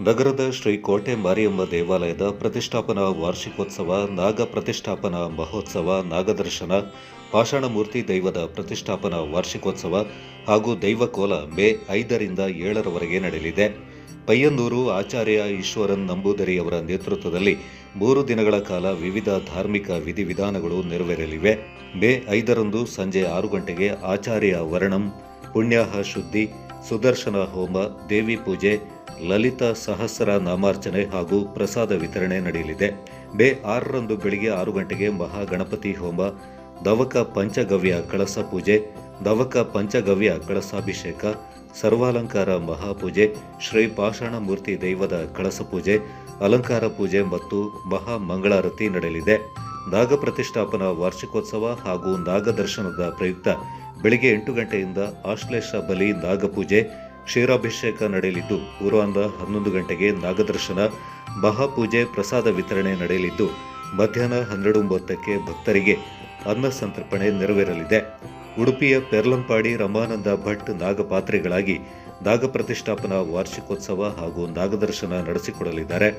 ನಗರದ ಶ್ರೀ ಕೋಟೆ ಮಾರಿಯಮ್ಮ ದೇವಾಲಯದ ಪ್ರತಿಷ್ಠಾಪನಾ ವಾರ್ಷಿಕೋತ್ಸವ, ನಾಗ ಪ್ರತಿಷ್ಠಾಪನಾ ಮಹೋತ್ಸವ, ನಾಗದರ್ಶನ, ಪಾಷಾಣಮೂರ್ತಿ ದೈವದ ಪ್ರತಿಷ್ಠಾಪನಾ ವಾರ್ಷಿಕೋತ್ಸವ ಹಾಗೂ ದೈವಕೋಲ ಮೇ ಐದರಿಂದ ಏಳರವರೆಗೆ ನಡೆಯಲಿದೆ. ಪಯ್ಯನ್ನೂರು ಆಚಾರ್ಯ ಈಶ್ವರನ್ ನಂಬೂದರಿಯವರ ನೇತೃತ್ವದಲ್ಲಿ ಮೂರು ದಿನಗಳ ಕಾಲ ವಿವಿಧ ಧಾರ್ಮಿಕ ವಿಧಿವಿಧಾನಗಳು ನೆರವೇರಲಿವೆ. ಮೇ ಐದರಂದು ಸಂಜೆ ಆರು ಗಂಟೆಗೆ ಆಚಾರ್ಯ ವರ್ಣಂ, ಪುಣ್ಯಾಹ ಶುದ್ಧಿ, ಸುದರ್ಶನ ಹೋಮ, ದೇವಿ ಪೂಜೆ ಲಲಿತ ಸಹಸ್ರ ನಾಮಾರ್ಚನೆ ಹಾಗೂ ಪ್ರಸಾದ ವಿತರಣೆ ನಡೆಯಲಿದೆ. ಮೇ ಆರರಂದು ಬೆಳಿಗ್ಗೆ ಆರು ಗಂಟೆಗೆ ಮಹಾಗಣಪತಿ ಹೋಮ, ದವಕ ಪಂಚಗವ್ಯ ಕಳಸ ಪೂಜೆ, ದವಕ ಪಂಚಗವ್ಯ ಕಳಸಾಭಿಷೇಕ, ಸರ್ವಾಲಂಕಾರ ಮಹಾಪೂಜೆ, ಶ್ರೀ ಪಾಷಾಣಮೂರ್ತಿ ದೈವದ ಕಳಸ ಪೂಜೆ, ಅಲಂಕಾರ ಪೂಜೆ ಮತ್ತು ಮಹಾ ಮಂಗಳಾರತಿ ನಡೆಯಲಿದೆ. ನಾಗ ಪ್ರತಿಷ್ಠಾಪನಾ ವಾರ್ಷಿಕೋತ್ಸವ ಹಾಗೂ ನಾಗದರ್ಶನದ ಪ್ರಯುಕ್ತ ಬೆಳಿಗ್ಗೆ ಎಂಟು ಗಂಟೆಯಿಂದ ಆಶ್ಲೇಷ ಬಲಿ ನಾಗಪೂಜೆ ಕ್ಷೀರಾಭಿಷೇಕ ನಡೆಯಲಿದ್ದು ಪೂರ್ವಾಂಧ ಹನ್ನೊಂದು ಗಂಟೆಗೆ ನಾಗದರ್ಶನ ಮಹಾಪೂಜೆ ಪ್ರಸಾದ ವಿತರಣೆ ನಡೆಯಲಿದ್ದು, ಮಧ್ಯಾಹ್ನ ಹನ್ನೆರಡು ಒಂಬತ್ತಕ್ಕೆ ಭಕ್ತರಿಗೆ ಅನ್ನ ಸಂತರ್ಪಣೆ ನೆರವೇರಲಿದೆ. ಉಡುಪಿಯ ಪೆರ್ಲಂಪಾಡಿ ರಮಾನಂದ ಭಟ್ ನಾಗಪಾತ್ರೆಗಳಾಗಿ ನಾಗಪ್ರತಿಷ್ಠಾಪನಾ ವಾರ್ಷಿಕೋತ್ಸವ ಹಾಗೂ ನಾಗದರ್ಶನ ನಡೆಸಿಕೊಡಲಿದ್ದಾರೆ.